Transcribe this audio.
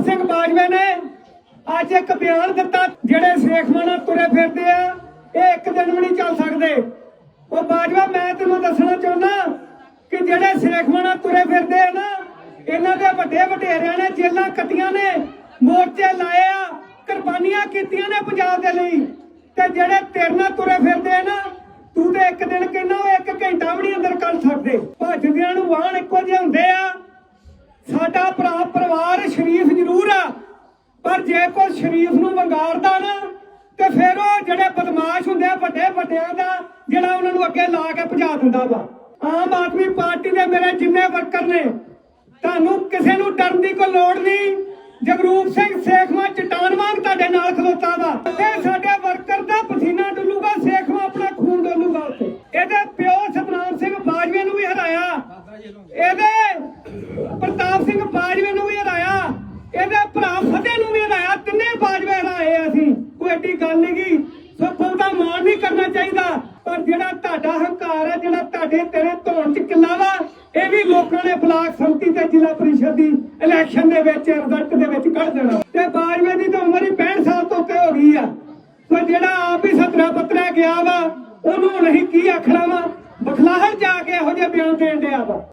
ਪ੍ਰਤਾਪ ਸਿੰਘ ਬਾਜਵਾ ਨੇ ਅੱਜ ਇੱਕ ਬਿਆਨ ਦਿੱਤਾ, ਜਿਹੜੇ ਸੇਖਵਾਨਾ ਤੁਰੇ ਫਿਰਦੇ ਆ, ਇਹ ਇੱਕ ਦਿਨ ਵੀ ਨਹੀਂ ਚੱਲ ਸਕਦੇ। ਉਹ ਬਾਜਵਾ, ਮੈਂ ਤੈਨੂੰ ਦੱਸਣਾ ਚਾਹੁੰਦਾ ਕਿ ਜਿਹੜੇ ਸੇਖਵਾਨਾ ਤੁਰੇ ਫਿਰਦੇ ਆ ਨਾ, ਇਹਨਾਂ ਦੇ ਵੱਡੇ ਵਡੇਰਿਆਂ ਨੇ ਜੇਲਾਂ ਕੱਟੀਆਂ ਨੇ, ਮੋਰਚੇ ਲਾਏ ਆ, ਕੁਰਬਾਨੀਆਂ ਕੀਤੀਆਂ ਨੇ ਪੰਜਾਬ ਦੇ ਲਈ। ਤੇ ਜਿਹੜੇ ਤੇਰੇ ਨਾਲ ਤੁਰੇ ਫਿਰਦੇ ਆ ਨਾ, ਤੂੰ ਤੇ ਇੱਕ ਦਿਨ ਕਹਿੰਦਾ ਉਹ ਇੱਕ ਘੰਟਾ ਵੀ ਨਹੀਂ ਅੰਦਰ ਕਰ ਸਕਦੇ। ਭੱਜਦਿਆਂ ਨੂੰ ਵਾਹਣ ਇੱਕੋ ਜਿਹੇ ਹੁੰਦੇ ਆ। ਸਾਡਾ ਭਰਾ ਪਰਿਵਾਰ ਸ਼ਰੀਫ ਪਰ ਜੇ ਕੋਈ ਸ਼ਰੀਫ ਨੂੰ ਵੰਗਾਰਦਾ ਨਾ, ਤੇ ਫਿਰ ਉਹ ਜਿਹੜੇ ਬਦਮਾਸ਼ ਹੁੰਦੇ ਆ, ਵੱਡੇ ਵੱਡਿਆਂ ਦਾ, ਜਿਹੜਾ ਉਹਨਾਂ ਨੂੰ ਅੱਗੇ ਲਾ ਕੇ ਭਜਾ ਦਿੰਦਾ ਵਾ। ਆਮ ਆਦਮੀ ਪਾਰਟੀ ਦੇ ਮੇਰੇ ਜਿੰਨੇ ਵਰਕਰ ਨੇ, ਤੁਹਾਨੂੰ ਕਿਸੇ ਨੂੰ ਡਰਨ ਦੀ ਕੋਈ ਲੋੜ ਨਹੀਂ। ਜਗਰੂਪ ਸਿੰਘ ਸੇਖਵਾ, ਚਟਾਨ ਵਾਂਗ ਤੁਹਾਡੇ ਨਾਲ ਖਲੋਤਾ ਵਾ। ਤੇ ਸਾਡੇ ਵਰਕਰ ਦਾ ਪਸੀਨਾ ਡੁੱਲੂਗਾ, ਸੇਖਵਾ ਆਪਣਾ ਖੂਨ ਡੋਲੂਗਾ ਉੱਥੇ। ਇਹਦੇ ਪਿਓ ਸਤਨਾਮ ਸਿੰਘ ਬਾਜਵੇ ਨੂੰ ਵੀ ਹਰਾਇਆ। ਇਹਦੇ ਪ੍ਰਤਾਪ ਸਿੰਘ ਬਾਜਵੇ ਨੂੰ ਵੀ ਹਰਾਇਆ ਇਹਦੇ ਭਰਾ ਫਤਿਹ ਨੂੰ ਵੀ ਹਰਾਇਆ ਤਿੰਨੇ ਬਾਜਵੇ ਹਰਾਏ ਆ ਅਸੀਂ ਕੋਈ ਐਡੀ ਗੱਲ ਨਹੀਂ ਗੀ ਸੋ ਬਹੁਤਾ ਮਾਣ ਨਹੀਂ ਕਰਨਾ ਚਾਹੀਦਾ ਪਰ ਜਿਹੜਾ ਤੁਹਾਡਾ ਹੰਕਾਰ ਹੈ, ਜਿਹੜਾ ਤੁਹਾਡੇ ਤੇਰੇ ਧੌਣ ਚ ਕਿੱਲਾ ਵਾ, ਇਹ ਵੀ ਲੋਕਾਂ ਨੇ ਬਲਾਕ ਸੰਮਤੀ ਤੇ ਜ਼ਿਲ੍ਹਾ ਪਰਿਸ਼ਦ ਦੀ ਇਲੈਕਸ਼ਨ ਦੇ ਵਿੱਚ ਰਿਜ਼ਲਟ ਦੇ ਵਿੱਚ ਕੱਢ ਦੇਣਾ। ਤੇ ਬਾਜਵੇ ਦੀ ਤਾਂ ਉਮਰ ਹੀ 65 ਸਾਲ ਤੋਂ ਉੱਤੇ ਹੋ ਗਈ ਆ। ਪਰ ਜਿਹੜਾ ਆਪ ਹੀ ਸਤਰਾ ਪੱਤਰਾ ਗਿਆ ਵਾ, ਉਹਨੂੰ ਨਹੀਂ ਕੀ ਆਖਣਾ ਵਾ? ਬਖਲਾਹਟ ਜਾ ਕੇ ਇਹੋ ਜਿਹੇ ਬਿਆਨ ਦੇਣ ਡਿਆ ਵਾ।